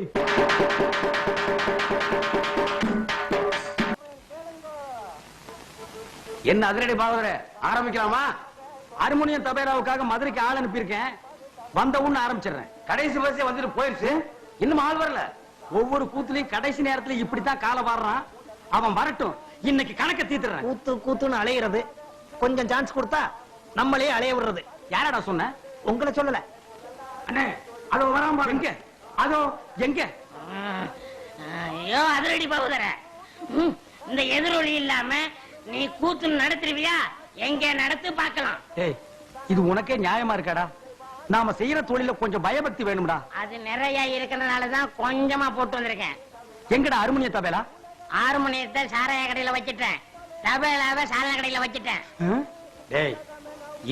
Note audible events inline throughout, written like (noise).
என்ன அதிரடி பாவதர ஆரம்பிக்கலாமா? ஹார்மோனியம் தபேராவுக்காக மதுரைக்கு ஆள் அனுப்பியிருக்கேன். வந்த உடனே ஆரம்பிச்சிடுறேன். கடைசி பஸ்ஸே வந்துட்டு போயிருச்சு. இன்னும் ஆள் வரல. ஒவ்வொரு கூத்துலயும் கடைசி நேரத்துல இப்படித்தான் காலை வாடுறான் அவன் வரட்டும். இன்னைக்கு கணக்க தீத்துறேன் கூத்து கூத்துன்னு அலையிறது. கொஞ்சம் சான்ஸ் கொடுத்தா நம்மளே அலைய விடுறது. யாரடா சொன்ன? உங்களை சொல்லல. அண்ணே அதோ வராம எங்க? அதோ எங்க? ஐயோ அதிரடி பகுதர இந்த எதிரொலி இல்லாம நீ கூத்து நடத்துருவியா? எங்க நடத்து பார்க்கலாம். ஏய் இது உனக்கே நியாயமா இருக்காடா? நாம செய்யற தொழில கொஞ்சம் பயபக்தி வேணும்டா. அது நிறைய இருக்கறனாலதான் கொஞ்சமா போட்டு வந்திருக்கேன். எங்கடா அருமணிய தபேலா? ஆறு மணியத்தை சாராய கடையில வச்சிட்டேன். தபேலாவை சாராய கடையில வச்சிட்டேன். ம்? டேய்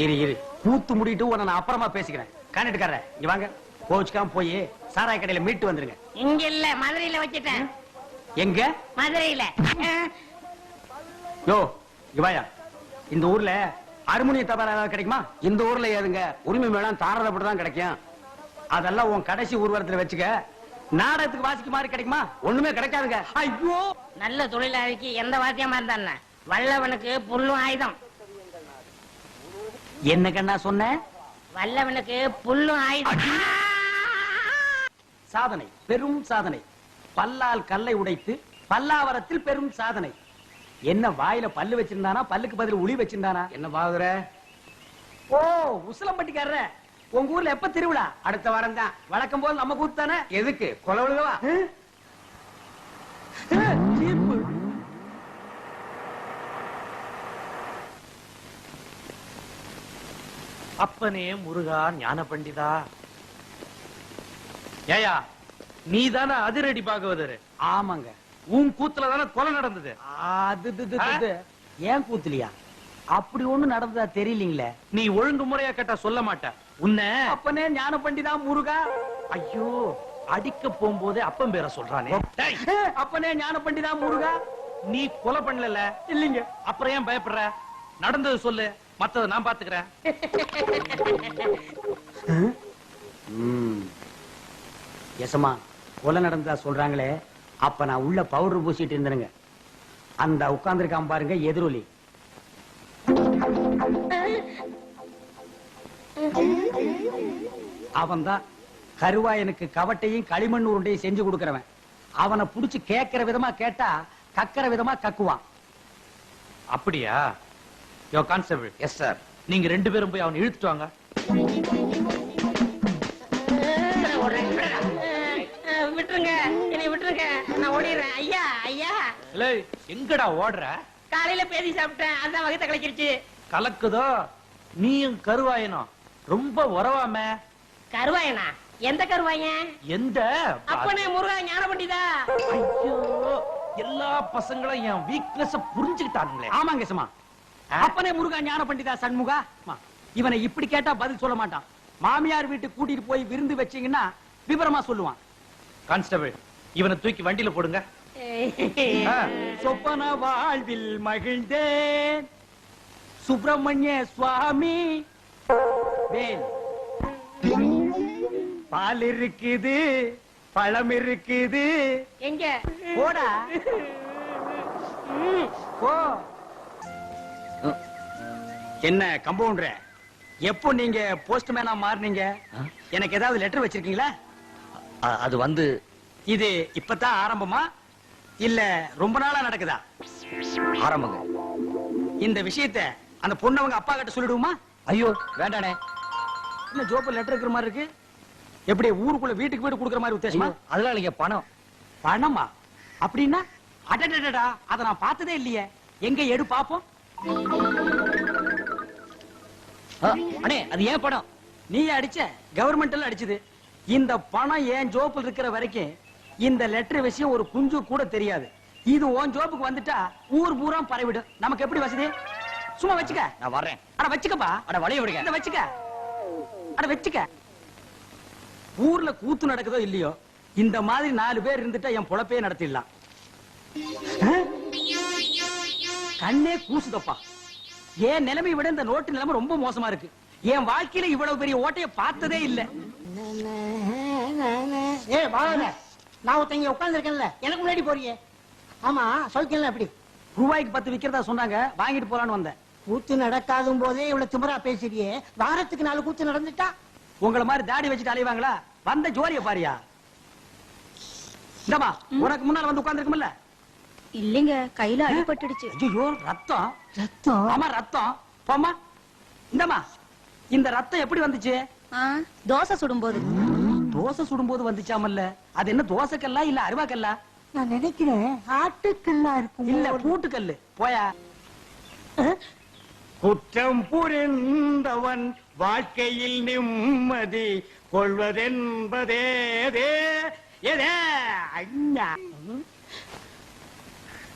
இரு இரு. கூத்து முடிட்டு உன்னை நான் அப்புறமா பேசிக்கிறேன். காண்டிட்டுக்காரர் இங்க வாங்க. கோச்சுக்காம போய். சாராய கடையில மீட்டு வந்துருங்க. இங்க இல்ல மதுரையில வச்சிட்டேன். எங்க? மதுரையில. யோ இங்க வாயா. இந்த ஊர்ல அருமணிய தபால் ஏதாவது கிடைக்குமா? இந்த ஊர்ல ஏதுங்க? உரிமை மேளம் தாரதப்பட்டு தான் கிடைக்கும். அதெல்லாம் உன் கடைசி ஊர்வலத்துல வச்சுக்க நாடகத்துக்கு வாசிக்க மாதிரி கிடைக்குமா? ஒண்ணுமே கிடைக்காதுங்க. ஐயோ! நல்ல தொழிலாளிக்கு எந்த வாத்தியமா இருந்தா வல்லவனுக்கு புல்லும் ஆயுதம். என்ன கண்ணா சொன்ன வல்லவனுக்கு புல்லும் ஆயுதம். சாதனை பெரும் சாதனை. பல்லால் கல்லை உடைத்து பல்லாவரத்தில் பெரும் சாதனை. என்ன வாயில பல்லு வச்சிருந்தானா பல்லுக்கு பதில் உளி வச்சிருந்தானா? என்ன பாகுற ஓ உசிலம்பட்டிக்காரர. உங்க ஊர்ல எப்ப திருவிழா? அடுத்த வாரம் தான் வழக்கம் போல் நம்ம கூத்து தானே? எதுக்கு? கொலை விழுகவா? சீப்பு அப்பனே முருகா ஞான பண்டிதா ஏயா நீ தானே அதிரடி பாகவதர் ஆமாங்க. உன் கூத்துல தானே கொலை நடந்தது. அது. ஏன் கூத்துலியா? அப்படி ஒண்ணு நடந்ததா தெரியலீங்களே? நீ ஒழுங்கு முறையா கேட்டா சொல்ல மாட்ட. உன்னை அப்பனே ஞான பண்டிதா முருகா. ஐயோ அடிக்க போகும்போதே அப்பன் பேரை சொல்றானே. டேய், அப்பனே ஞான பண்டிதா முருகா. நீ கொலை பண்ணல இல்லீங்க. அப்புறம் ஏன் பயப்படுற? நடந்தது சொல்லு. மத்தத நான் பாத்துக்கிறேன். (laughs) எசமா கொலை நடந்ததா சொல்றாங்களே அப்ப நான் உள்ள பவுடர் பூசிட்டு இருந்தேனுங்க. அந்த உட்கார்ந்திருக்கான் பாருங்க எதிரொலி. அவன்தான் கருவாயனுக்கு கவட்டையும் களிமண் உருண்டையும் செஞ்சு கொடுக்கறவன். அவனை புடிச்சு கேட்கிற விதமா கேட்டா கக்கற விதமா கக்குவான். அப்படியா? யோ கான்ஸ்டபிள் எஸ் சார் நீங்க ரெண்டு பேரும் போய் அவனை இழுத்துட்டு வாங்க. ஓடிடுறேன் ஐயா ஐயா. இல்லை எங்கடா ஓடுற? காலையில பேதி சாப்பிட்டேன். அதான் வகத்தை கலக்கிருச்சு. கலக்குதோ? நீயும் கருவாயனும். ரொம்ப உறவாம. கருவாயனா? எந்த கருவாயன்? எந்த? அப்பனே முருகா ஞான பண்டிதா ஐயோ எல்லா பசங்களும் என் வீக்னஸ் புரிஞ்சுக்கிட்டானுங்களே. ஆமாங்க சும்மா அப்பனே முருகா ஞான பண்டிதா சண்முகா. அம்மா, இவனை இப்படி கேட்டா பதில் சொல்ல மாட்டான். மாமியார் வீட்டுக்கு கூட்டிட்டு போய் விருந்து வச்சீங்கன்னா விவரமா சொல்லுவான். கான்ஸ்டபிள் இவனை தூக்கி வண்டியில போடுங்க. சொப்பன வாழ்வில் மகிழ்ந்தேன். சுப்பிரமணிய சுவாமி. பால் இருக்குது பழம் இருக்குது. எங்க? போடா. போ. என்ன கம்பவுண்டர்? எப்போ நீங்க போஸ்ட்மேனா மாறுனீங்க? எனக்கு ஏதாவது லெட்டர் வச்சிருக்கீங்களா? அது வந்து இது இப்பதான் ஆரம்பமா? இல்ல ரொம்ப நாளா நடக்குதா? ஆரம்பங்க. இந்த விஷயத்தை அந்த பொண்ணவங்க அப்பா கிட்ட சொல்லிடுவோமா? ஐயோ. வேண்டானே. என்ன ஜோப்பு லெட்டர் இருக்கிற மாதிரி இருக்கு? எப்படி ஊருக்குள்ள வீட்டுக்கு வீடு கொடுக்குற மாதிரி உத்தேசமா? அதெல்லாம் இல்லைங்க பணம். பணமா? அப்படின்னா அடடடடா அத நான் பார்த்ததே இல்லையே. எங்க எடு பாப்போம். அ, அண்ணே அது ஏன் பணம்? நீ அடிச்ச கவர்மெண்ட்ல அடிச்சது. இந்த பணம் ஏன் ஜோப்பில் இருக்கிற வரைக்கும் இந்த லெட்டர் விஷயம் ஒரு குஞ்சு கூட தெரியாது. இது உன் ஜோப்புக்கு வந்துட்டா ஊர் பூரா பரவிடும். நமக்கு எப்படி வசதி? சும்மா வச்சுக்க. நான் வர்றேன். அட வச்சுக்கப்பா. அட வளைய விடுங்க. இந்த வச்சுக்க. அட வச்சுக்க. ஊர்ல கூத்து நடக்குதோ இல்லையோ இந்த மாதிரி நாலு பேர் இருந்துட்டா என் பொழப்பே நடத்திடலாம்? கண்ணே கூசுதப்பா. என் நிலைமை விட இந்த நோட்டு நிலைமை ரொம்ப மோசமா இருக்கு. என் வாழ்க்கையில இவ்வளவு பெரிய ஓட்டைய பார்த்ததே இல்ல. ஏ வாங்க நான் ஒருத்தங்க உட்கார்ந்து எனக்கு முன்னாடி போறியே. ஆமா சௌக்கியம் எப்படி? ரூபாய்க்கு பத்து விக்கிறதா சொன்னாங்க வாங்கிட்டு போலான்னு வந்தேன். கூத்து நடக்காதும் போதே இவ்வளவு திமிரா பேசுறியே. வாரத்துக்கு நாலு கூத்து நடந்துட்டா? உங்கள மாதிரி தாடி வச்சுட்டு அலைவாங்களா? வந்த ஜோலிய பாரியா? இந்தமா உனக்கு முன்னால வந்து உட்கார்ந்துருக்கும்ல இல்லைங்க கையில அடிபட்டுடுச்சு. ஐயோ ரத்தம். ரத்தம்? ஆமா ரத்தம். போம்மா. இந்தமா இந்த ரத்தம் எப்படி வந்துச்சு? தோசை சுடும்போது. தோசை சுடும்போது வந்துச்சாமல்ல? அது என்ன தோசைக்கல்லா இல்ல அருவாக்கல்லா? நான் நினைக்கிறேன் ஆட்டுக்கல்லா இருக்கும். இல்ல பூட்டுக்கல்லு. போயா. குற்றம் புரிந்தவன் வாழ்க்கையில் நிம்மதி கொள்வதென்பதே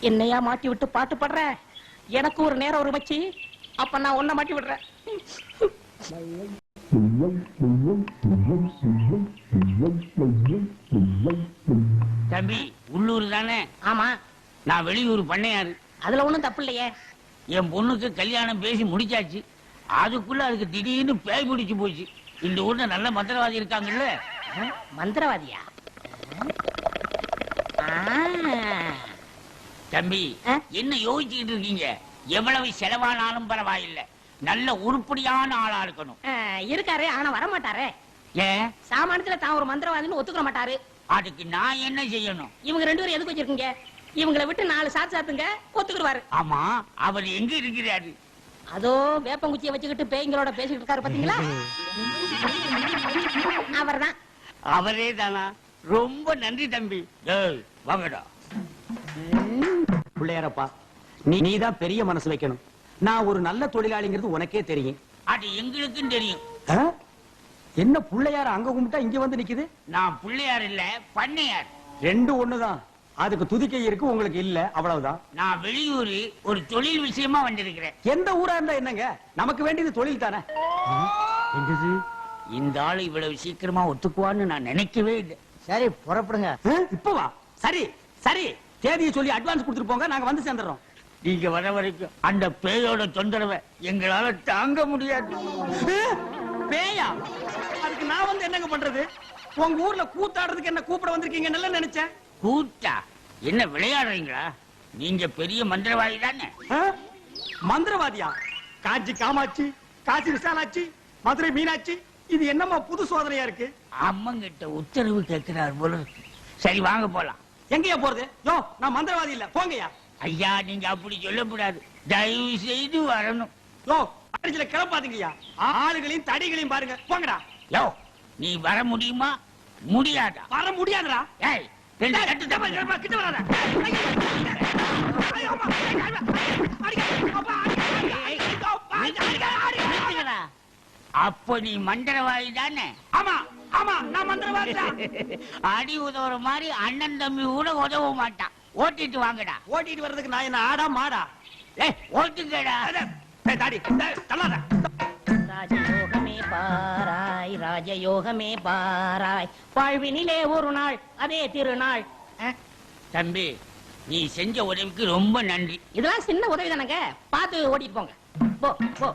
என்னையா மாட்டி விட்டு பாட்டு பாடுற? எனக்கு ஒரு நேரம் ஒரு மச்சி. அப்ப நான் உன்னை மாட்டி விடுறேன் (laughs) தம்பி உள்ளூர் தானே? ஆமா. நான் வெளியூர் பண்ணையாரு. அதுல ஒண்ணும் தப்பு இல்லையே. என் பொண்ணுக்கு கல்யாணம் பேசி முடிச்சாச்சு. அதுக்குள்ள அதுக்கு திடீர்னு பேய் பிடிச்சு போச்சு. இந்த ஊர்ல நல்ல மந்திரவாதி இருக்காங்கல்ல? மந்திரவாதியா. தம்பி? என்ன யோசிச்சுக்கிட்டு இருக்கீங்க? எவ்வளவு செலவானாலும் பரவாயில்லை. நல்ல உருப்படியான ஆளா இருக்கணும். இருக்காரு ஆனா வர மாட்டாரே ஏன் சாமானியத்துல தான் ஒரு மந்திரவாதின்னு ஒத்துக்க மாட்டாரு. அதுக்கு நான் என்ன செய்யணும்? இவங்க ரெண்டு பேரும் எதுக்கு வச்சிருக்கீங்க? இவங்களை விட்டு நாலு சாத்து சாத்துங்க ஒத்துக்குருவாரு ஆமா அவர் எங்க இருக்கிறாரு? அதோ வேப்பங்குச்சியை வச்சுக்கிட்டு பேய்களோட பேசிக்கிட்டு இருக்காரு பாத்தீங்களா? அவர்தான். அவரே தானா? ரொம்ப நன்றி தம்பி. வாங்கடா. பிள்ளையாரப்பா நீ நீதான் பெரிய மனசு வைக்கணும். நான் ஒரு நல்ல தொழிலாளிங்கிறது உனக்கே தெரியும். அது எங்களுக்கும் தெரியும்? என்ன பிள்ளையார அங்க கும்பிட்டா இங்க வந்து நிக்குது? நான் பிள்ளையார் இல்ல பண்ணையார். ரெண்டு ஒண்ணுதான். அதுக்கு துதிக்கை இருக்கு உங்களுக்கு இல்ல அவ்வளவுதான். நான் வெளியூர் ஒரு தொழில் விஷயமா வந்திருக்கிறேன். எந்த ஊரா இருந்தா என்னங்க? நமக்கு வேண்டியது தொழில் தானே? இந்த ஆளு இவ்வளவு சீக்கிரமா ஒத்துக்குவான்னு நான் நினைக்கவே இல்லை. சரி புறப்படுங்க. ஆ? இப்ப வா. சரி சரி. தேதியை சொல்லி அட்வான்ஸ் கொடுத்துட்டு போங்க நாங்க வந்து சேர்ந்துடுறோம் நீங்க வர வரைக்கும் அந்த பேயோட தொந்தரவை எங்களால தாங்க முடியாது? பேயா? நான் வந்து என்னங்க பண்றது? உங்க ஊர்ல கூத்தாடுறதுக்கு என்ன கூப்பிட வந்திருக்கீங்க நல்லா நினைச்சேன். கூட்டா என்ன விளையாடுறீங்களா? நீங்க பெரிய மந்திரவாதி தானே? மந்திரவாதியா? காஞ்சி காமாட்சி காசி விசாலாட்சி மதுரை மீனாட்சி இது என்னம்மா புது சோதனையா இருக்கு? அம்மங்கிட்ட உத்தரவு கேட்கிறார் போல. சரி வாங்க போலாம். எங்கயா போறது? யோ நான் மந்திரவாதி இல்ல. போங்கயா ஐயா நீங்க அப்படி சொல்லக்கூடாது. தயவு செய்து வரணும். யோ அடிச்சுல கிளப்பாதீங்கய்யா ஆளுகளையும் தடிகளையும் பாருங்க. போங்கடா. யோ நீ வர முடியுமா? முடியாதா? வர முடியாதுடா. ஏய் கட்டு கிட்ட வா, தப்பு. கிட்ட வராத. அப்பா, நீ மந்திரவாதி தானே? ஆமா ஆமா நான் மந்திரவாதி. அடி உதவுற மாதிரி அண்ணன் தம்பி கூட உதவ மாட்டான் ஓட்டிட்டு வாங்கடா. ஓட்டிட்டு வர்றதுக்கு நான் என்ன ஆடா மாடா? ஏய் ஓட்டுங்கடா. தாடி தள்ளாத. பாராய் ராஜயோகமே பாராய். வாழ்வினிலே ஒரு நாள் அதே திருநாள். தம்பி நீ செஞ்ச உதவிக்கு ரொம்ப நன்றி. இதெல்லாம் சின்ன உதவி தானங்க? பார்த்து ஓட்டிட்டு போங்க. போ போ.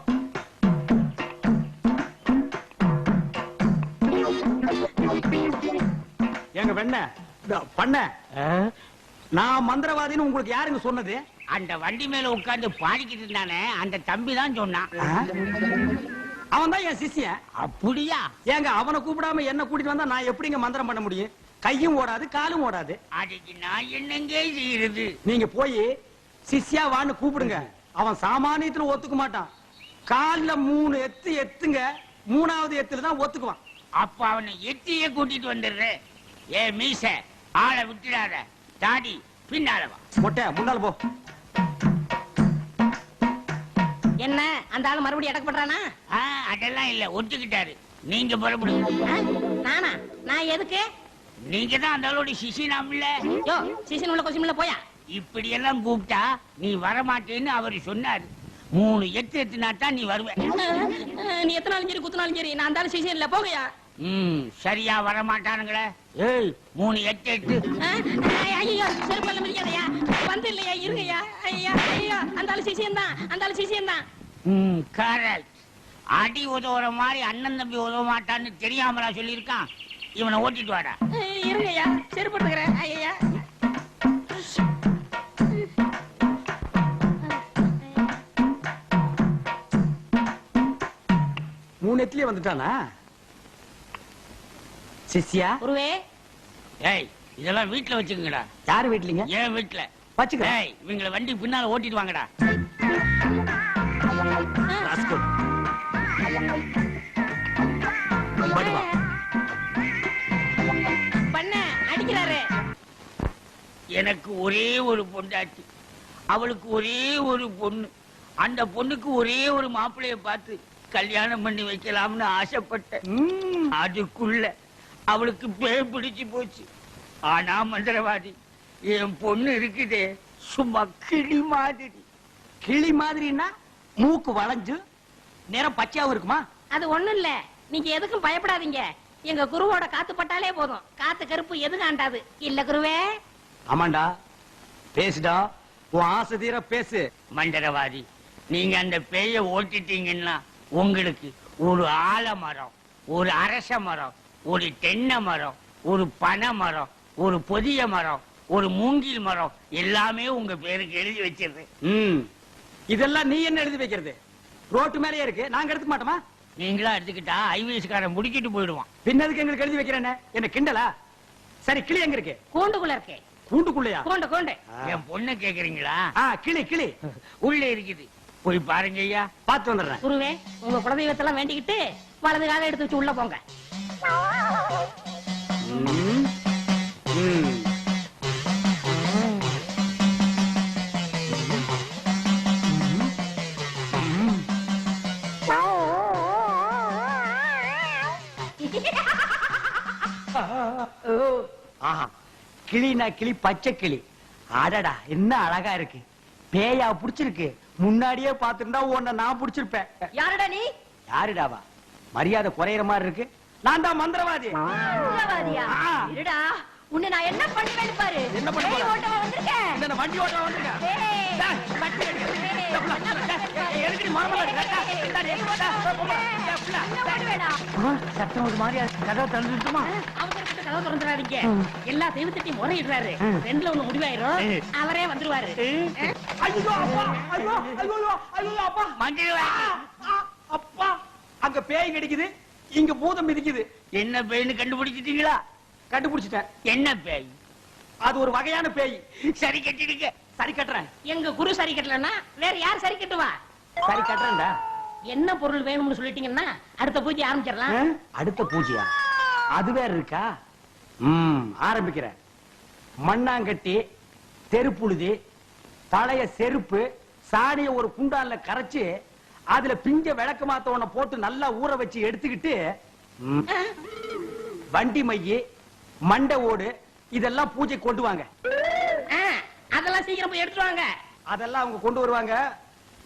எங்க வெண்ண பண்ண. நான் மந்திரவாதின்னு உங்களுக்கு யாருங்க சொன்னது? அந்த வண்டி மேல உட்கார்ந்து பாடிக்கிட்டு இருந்தானே அந்த தம்பி தான் சொன்னான். அவன் தான் என் சிஷ்யன். அப்படியா? ஏங்க அவனை கூப்பிடாம என்ன கூட்டிட்டு வந்தா நான் எப்படிங்க மந்திரம் பண்ண முடியும்? கையும் ஓடாது காலும் ஓடாது. அதுக்கு நான் என்னங்க செய்யறது? நீங்க போய் சிஷ்யா வான்னு கூப்பிடுங்க. அவன் சாமானியத்துல ஒத்துக்க மாட்டான். கால்ல மூணு எத்து எத்துங்க மூணாவது எத்துல தான் ஒத்துக்குவான். அப்ப அவனை எட்டியே கூட்டிட்டு வந்துடுறேன் ஏ மீச ஆளை விட்டுடாத. தாடி பின்னால வா. மொட்டை முன்னால போ. என்ன? அந்த ஆளு மறுபடியும் அடக்கப்படுறானா அதெல்லாம் இல்ல. ஒத்துக்கிட்டாரு. நீங்க புறப்படுங்க நானா? நான் எதுக்கு? நீங்க தான் அந்த ஆளோட சிசினாம்ல யோ சீசன் உள்ள கொஸ்டின்ல போயா. இப்படி எல்லாம் கூப்பிட்டா நீ வரமாட்டேன்னு அவர் சொன்னாரு. மூணு எட்டு எத்துனா தான் நீ வருவ. நீ எத்தனாலும் சரி குத்தினாலும் சரி? நான் அந்த சீசன் இல்ல போகையா? ம் சரியா வரமாட்டானுங்களே. ஏய் மூணு எட்டு எட்டு ஐயோ செருப்பல்ல மிதிக்காதயா வந்து இல்லையா? இருங்கய்யா. ஐயா ஐயா அந்த ஆளு சீசன் தான். அந்த ஆளு சீசன் தான். கரெக்ட் அடி உதவுற மாதிரி அண்ணன் தம்பி உதவ மாட்டான்னு தெரியாமலா சொல்லியிருக்கான். இவனை ஓட்டிட்டு வாடா. இருங்கய்யா. செருப்படுத்துக்கிறேன் ஐயா மூணு எத்துலயே வந்துட்டானா? சிஷ்யா? ஒருவே ஏய் இதெல்லாம் வீட்டுல வச்சுக்கங்கடா. யார் வீட்லீங்க? ஏன் வீட்டுல வச்சுக்க ஏய் இவங்களை வண்டி பின்னால ஓட்டிட்டு வாங்கடா. எனக்கு ஒரே ஒரு பொண்டாட்டி. அவளுக்கு ஒரே ஒரு பொண்ணு. அந்த பொண்ணுக்கு ஒரே ஒரு மாப்பிளைய பார்த்து கல்யாணம் பண்ணி வைக்கலாம்னு ஆசைப்பட்டேன். ம், அதுக்குள்ள அவளுக்கு பேர் பிடிச்சு போச்சு. ஆனா மந்திரவாதி என் பொண்ணு இருக்குதே சும்மா கிளி மாதிரி. கிளி மாதிரின்னா மூக்கு வளைஞ்சு நிறம் பச்சையாவும் இருக்குமா? அது ஒண்ணும் இல்ல. நீங்க எதுக்கும் பயப்படாதீங்க. எங்க குருவோட காத்து பட்டாலே போதும். காத்து கருப்பு எது காண்டாது? இல்ல குருவே. ஆமாண்டா. பேசுடா. உன் ஆசை தீர பேசு. மந்திரவாதி நீங்க அந்த பேய ஓட்டிட்டீங்கன்னா உங்களுக்கு ஒரு ஆலமரம் ஒரு அரச மரம் ஒரு தென்னை மரம் ஒரு பனை மரம் ஒரு பொதிய மரம் ஒரு மூங்கில் மரம் எல்லாமே உங்க பேருக்கு எழுதி வச்சிருது. ம். இதெல்லாம் நீ என்ன எழுதி வைக்கிறது? ரோட்டு மேலயே இருக்கு. நாங்க எடுத்துக்க மாட்டோமா? நீங்களா எடுத்துக்கிட்டா ஐவிஎஸ்காரன் முடிக்கிட்டு போயிடுவான். பின்னதுக்கு எங்களுக்கு எழுதி வைக்கிறேன்னு. என்ன கிண்டலா? சரி கிளி எங்க இருக்கு? கூண்டுக்குள்ள இருக்கே. கூண்டுக்குள்ளையா? கூண்டு கூண்டு. என் பொண்ணை கேக்குறீங்களா? கிளி கிளி. உள்ள இருக்குது. போய் பாருங்க ஐயா. பார்த்து வந்துடுறேன். குருவே உங்க குலதெய்வத்தெல்லாம் வேண்டிக்கிட்டு வலது காலை எடுத்து வச்சு உள்ள போங்க. ம், ம். கிளினா கிளி பச்சை கிளி. அடடா என்ன அழகா இருக்கு. பேயா புடிச்சிருக்கு. முன்னாடியே பாத்துருந்தா உன்னை நான் புடிச்சிருப்பேன். யாருடா நீ? யாருடாவா? மரியாதை குறையிற மாதிரி இருக்கு. நான் தான் மந்திரவாதி. மந்திரவாதியா? ஆ. இருடா உன்னை நான் என்ன பாரு. பண்ண வந்திருக்கேன் இந்த வண்டி ஓட்ட வந்திருக்கேன் டேய், மரமல? சத்தம் ஒரு மாதிரியா கதவு திறந்துடாதீங்க எல்லா தெய்வத்திட்டையும் முறையிடுறாரு. ரெண்டுல ஒண்ணு முடிவாயிரும். அவரே வந்துருவாரு. ஐயோ அப்பா ஐயோ ஐயோ ஐயோ அப்பா. மந்திரவாதி ஆ, அப்பா. அங்க பேய் கிடைக்குது. இங்க பூதம் மிதிக்குது. என்ன பேய்னு கண்டுபிடிச்சிட்டீங்களா? கண்டுபிடிச்சிட்டேன். என்ன பேய்? அது ஒரு வகையான பேய். சரி கட்டிடுங்க. சரி கட்டுறேன். எங்க குரு சரி கட்டலன்னா வேற யார் சரி கட்டுவா? சரி கட்டுறேன்டா. என்ன பொருள் வேணும்னு சொல்லிட்டீங்கன்னா அடுத்த பூஜை ஆரம்பிச்சிடலாம்? அடுத்த பூஜையா? அது வேற இருக்கா? ஆரம்பிக்கிறேன் மண்ணாங்கட்டி தெருப்புழுதி பழைய செருப்பு சாணிய ஒரு குண்டான்ல கரைச்சு அதுல பிஞ்ச விளக்கு மாத்த ஒண்ண போட்டு நல்லா ஊற வச்சு எடுத்துக்கிட்டு வண்டி மைய மண்டை ஓடு இதெல்லாம் பூஜை கொண்டு வாங்க. அதெல்லாம் சீக்கிரம் போய் எடுத்துட்டு வாங்க. அதெல்லாம் அவங்க கொண்டு வருவாங்க.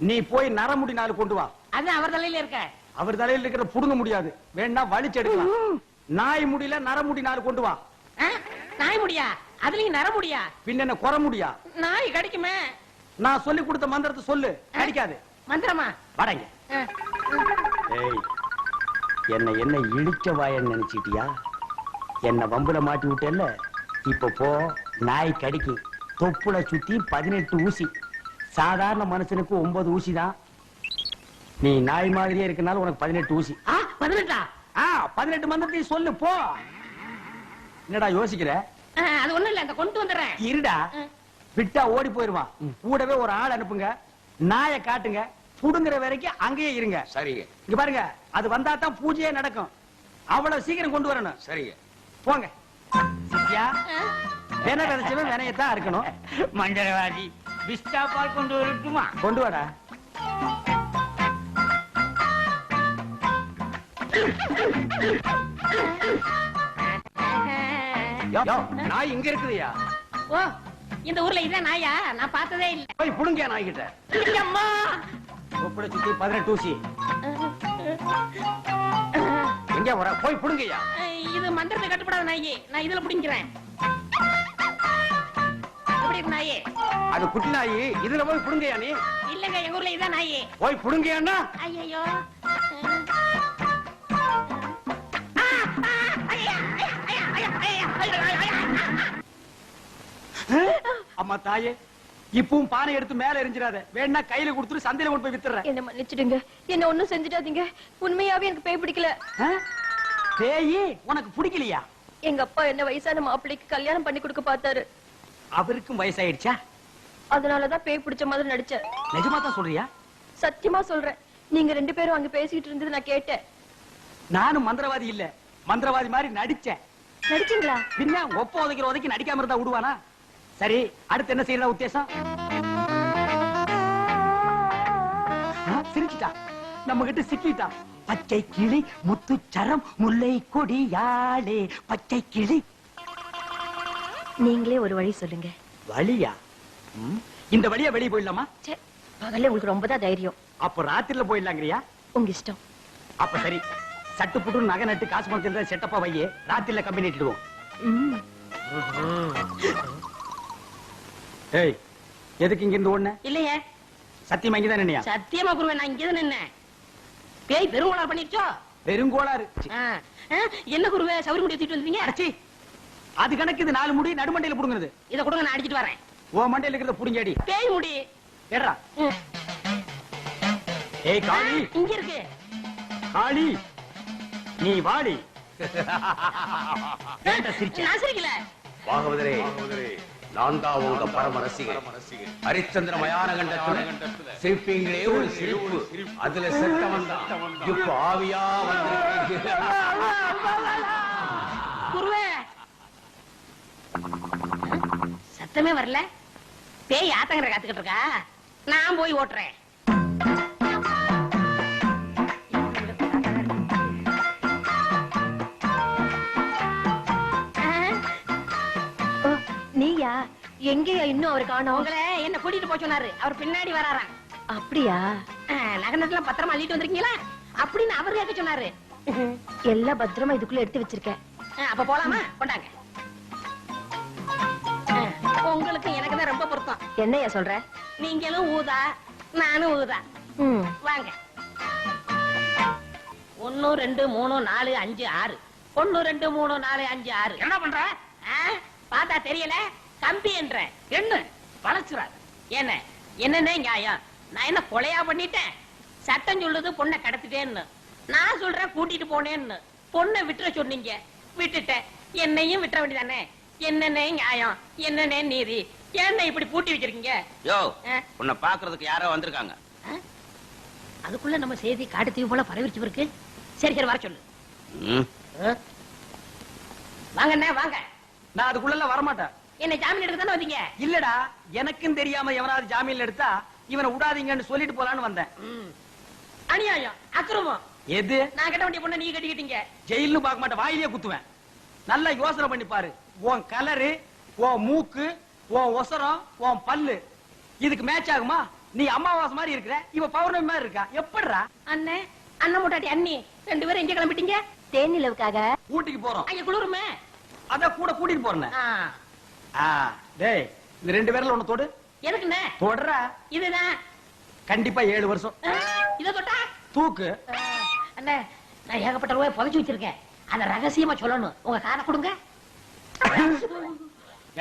நீ போய் நரமுடி நாள் கொண்டு வா. அது அவர் தலையில இருக்க. அவர் தலையில இருக்கிற புடுங்க முடியாது. வேணா வலிச்சு எடுக்கலாம். நாய் முடியல நரமுடி நாள் கொண்டு வா. ஆ, நாய் முடியா? அதுலயும் நர முடியா? பின்ன என்ன குற முடியா? நாய் கிடைக்குமே. நான் சொல்லி கொடுத்த மந்திரத்தை சொல்லு. அடிக்காது மந்திரமா? வடங்க. என்ன என்ன இழிச்ச வாயன்னு நினைச்சிட்டியா? என்ன வம்புல மாட்டி விட்டேல்ல? இப்ப போ நாய் கடிக்கு. தொப்புல சுத்தி பதினெட்டு ஊசி. சாதாரண மனுஷனுக்கு ஒன்பது ஊசி தான். நீ நாய் மாதிரியே இருக்கனால உனக்கு பதினெட்டு ஊசி. பதினெட்டா? பதினெட்டு மந்திரத்தையும் சொல்லு போ. என்னடா யோசிக்கிற? அது ஒண்ணும் இல்ல இந்த கொண்டு வந்துடுறேன். இருடா. விட்டா ஓடி போயிருவான். கூடவே ஒரு ஆள் அனுப்புங்க. நாயை காட்டுங்க. புடுங்குற வரைக்கும் அங்கேயே இருங்க. சரிங்க. இங்க பாருங்க அது வந்தா தான் பூஜையே நடக்கும். அவ்வளவு சீக்கிரம் கொண்டு வரணும். சரிங்க. போங்க. சித்தியா ஆ, வின விதைச்சவன் வினையத்தான் இருக்கணும் மந்திரவாதி பிஸ்டா பால் கொண்டு வரட்டுமா? கொண்டு வாடா. நாய் இங்க இருக்குதுயா? ஓ இந்த ஊர்ல இதான் நாயா? நான் பார்த்ததே இல்ல. போய் புடுங்க நாய் கிட்ட அம்மா தொப்புளை சுத்தி பதினெட்டு ஊசி. எங்க வர போய் புடுங்கய்யா. இது மந்திரத்தை கட்டுப்படாத நாயி. நான் இதுல இருக்கு நாயி. அது குட்டி நாய் இதுல போய் புடுங்கய்யா நீ? இல்லங்க எங்க ஊர்ல இதான் நாயி. போய் புடுங்கய்யான்னா? ஐயோ அம்மா தாயே இப்பவும் பானை எடுத்து மேல எரிஞ்சிடாத. வேணா கையில கொடுத்துட்டு சந்தையில கொண்டு போய் வித்துறேன் என்ன மன்னிச்சிடுங்க. என்ன ஒண்ணும் செஞ்சிடாதீங்க. உண்மையாவே எனக்கு பேய் பிடிக்கல? பேயி உனக்கு பிடிக்கலையா? எங்க அப்பா என்ன வயசான மாப்பிள்ளைக்கு கல்யாணம் பண்ணி கொடுக்க பார்த்தாரு. அவருக்கும் வயசாயிடுச்சா? அதனாலதான் பேய் பிடிச்ச மாதிரி நடிச்சேன் நிஜமா தான் சொல்றியா? சத்தியமா சொல்றேன். நீங்க ரெண்டு பேரும் அங்க பேசிட்டு இருந்தது நான் கேட்டேன். நானும் மந்திரவாதி இல்ல. மந்திரவாதி மாதிரி நடிச்சேன். நடிச்சீங்களா? பின்ன ஒப்ப உதைக்கிற உதைக்கு நடிக்காம இருந்தா விடுவானா சரி அடுத்து என்ன செய்யறதா உத்தேசம்? ஆ, சிரிச்சிட்டான் நம்ம கிட்ட சிக்கிட்டான் பச்சை கிளி முத்துச்சரம் முல்லை கொடியாளே பச்சை கிளி. நீங்களே ஒரு வழி சொல்லுங்க. வழியா? இந்த வழியா வெளியே போயிடலாமா? பகல்ல உங்களுக்கு ரொம்ப தான் தைரியம். அப்ப ராத்திரில போயிடலாங்கிறியா? உங்க இஷ்டம். அப்ப சரி சட்டு புட்டு நகை நட்டு காசு பணத்தில் செட்டப்பா வையே ராத்திரில கம்பெனி இட்டுடுவோம். ஏய் எதுக்கு இங்க இருந்து ஓடுன? இல்லையே. சத்தியமா இங்கதான் நினையா சத்தியமா குருவே நான் இங்கதான் நின்னேன். பேய் பெருங்கோளார் பண்ணிருச்சோ? பெருங்கோளாறு என்ன குருவே சவுரி முடி தூக்கிட்டு வந்தீங்க அடச்சி. அது கணக்கு இது நாலு முடி நடுமண்டையில புடுங்குறது இத கொடுங்க நான் அடிச்சிட்டு வரேன். ஓ மண்டையில இருக்கிறத புடுங்கடி பேய் முடி. ம். ஏய் காளி. இங்க இருக்கு. காளி நீ வாடி. (laughs) நான் சிரிக்கல. பாகவதரே. நான் தான் உங்க பரம ரசிகன் ஹரிச்சந்திர மயான கண்டத்துல சிரிப்பீங்களே ஒரு சிரிப்பு. அதுல செத்தவன் தான் இப்ப ஆவியா சத்தமே வரல. பேய் ஆத்தங்கரை காத்துக்கிட்டு இருக்கா? நான் போய் ஓட்டுறேன். எங்கேயா இன்னும் அவர் காணோம்? உங்களை என்ன கூட்டிட்டு போய் சொன்னாரு. அவர் பின்னாடி வராராம். அப்படியா? நகனத்துல பத்திரமா அள்ளிட்டு வந்திருக்கீங்களா? அப்படின்னு அவர் கேட்க சொன்னாரு. எல்லா பத்திரமா இதுக்குள்ள எடுத்து வச்சிருக்கேன். அப்ப போலாமா? கொண்டாங்க. உங்களுக்கு எனக்கு தான் ரொம்ப பொருத்தம். என்னையா சொல்ற? நீங்களும் ஊதா நானும் ஊதா. வாங்க. ஒன்னு ரெண்டு மூணு நாலு அஞ்சு ஆறு. ஒன்னு ரெண்டு மூணு நாலு அஞ்சு ஆறு. என்ன பண்ற? பார்த்தா தெரியல. கம்பி என்ற என்ன? வளைச்சுறாரு என்ன என்னன்னே நியாயம். நான் என்ன கொலையா பண்ணிட்டேன்? சட்டம் சொல்லுது பொண்ணை கடத்திட்டேன்னு. நான் சொல்றேன் கூட்டிட்டு போனேன்னு. பொண்ணை விட்டுற சொன்னீங்க. விட்டுட்டேன். என்னையும் விட்டுற வேண்டியதானே? என்னன்னே நியாயம். என்னன்னே நீதி. என்ன இப்படி பூட்டி வச்சிருக்கீங்க? யோ? உன்னை பாக்குறதுக்கு யாரோ வந்திருக்காங்க. ஆ? அதுக்குள்ள நம்ம செய்தி காட்டுத்தீவு போல பரவிச்சு இருக்கு சரி சரி வர சொல்லு. ம். வாங்க அண்ணா வாங்க. நான் அதுக்குள்ள வரமாட்டேன். என்ன ஜாமீன் எடுக்க தானே வந்தீங்க? இல்லடா எனக்கும் தெரியாம எவனாவது ஜாமீன்ல எடுத்தா இவனை விடாதீங்கன்னு சொல்லிட்டு போலான்னு வந்தேன். அநியாயம் அக்கிரமம் எது? நான் கட்ட வேண்டிய பொண்ணை நீங்க கட்டிக்கிட்டீங்க. ஜெயில்னு பார்க்க மாட்டேன் வாயிலேயே குத்துவேன். நல்லா யோசனை பண்ணி பாரு. உன் கலரு உன் மூக்கு உன் ஒசரம் உன் பல்லு இதுக்கு மேட்ச் ஆகுமா? நீ அமாவாசை மாதிரி இருக்கிற இவ பௌர்ணமி மாதிரி இருக்கா? எப்படிடா? அண்ணே அண்ணன் மூட்டாட்டி அண்ணி ரெண்டு பேரும் எங்க கிளம்பிட்டீங்க? தேனிலவுக்காக ஊட்டிக்கு போறோம். அங்க குளிருமே. அதான் கூட கூட்டிட்டு போறேன். டேய் இந்த ரெண்டு பேர்ல ஒண்ணு தொடு. எதுக்குண்ணே தொடரா இதுதான். கண்டிப்பா ஏழு வருஷம். இத தொட்டா? தூக்கு. அண்ணே நான் ஏகப்பட்ட ரூபாய் புதைச்சு வச்சிருக்கேன். அத ரகசியமா சொல்லணும். உங்க காரை கொடுங்க.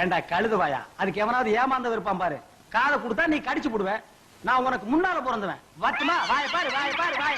ஏண்டா கழுதுவாயா? அதுக்கு எவனாவது ஏமாந்த இருப்பான் பாரு. காதை கொடுத்தா நீ கடிச்சு போடுவ. நான் உனக்கு முன்னால பிறந்தவன். வட்டுமா? வாய பாரு வாய பாரு வாய.